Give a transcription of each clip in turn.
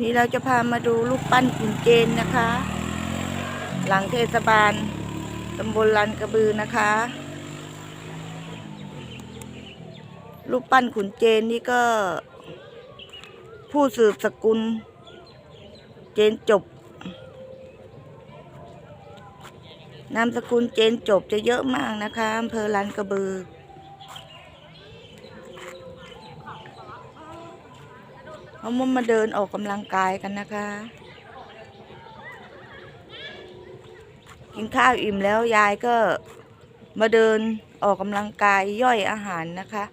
นี่เราจะพามาดูลูกปั้นขุนเจนนะคะ หลังเทศบาลตำบลลันกระบือนะคะ ลูกปั้นขุนเจนนี่ก็ ผู้สืบสกุล เจนจบ นามสกุลเจนจบจะเยอะมากนะคะอำเภอลันกระบือ เขามามาเดินออกกำลังกายกันนะคะ กินข้าวอิ่มแล้วยายก็มาเดินออกกำลังกายย่อยอาหารนะคะ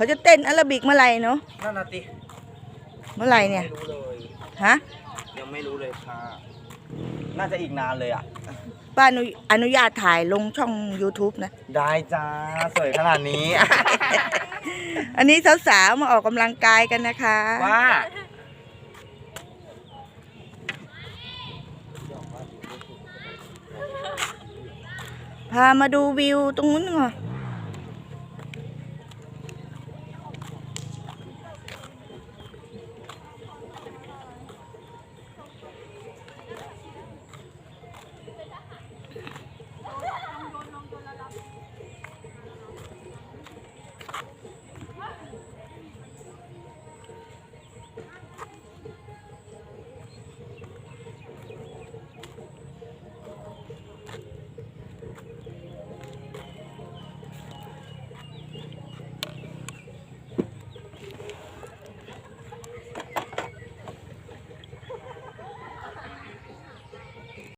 เขาจะเต้นอาราบิกเมื่อไหร่เนาะนั่นน่ะติเมื่อไหร่เนี่ยไม่รู้เลยฮะยังไม่รู้เลยค่ะ น่าจะอีกนานเลยอะ ป้าอนุอนุญาตถ่ายลงช่อง YouTube นะ ได้จ้าสวยขนาดนี้ อันนี้สาวๆมาออกกำลังกายกันนะคะ ว่า พามาดูวิวตรงนู้นก่อน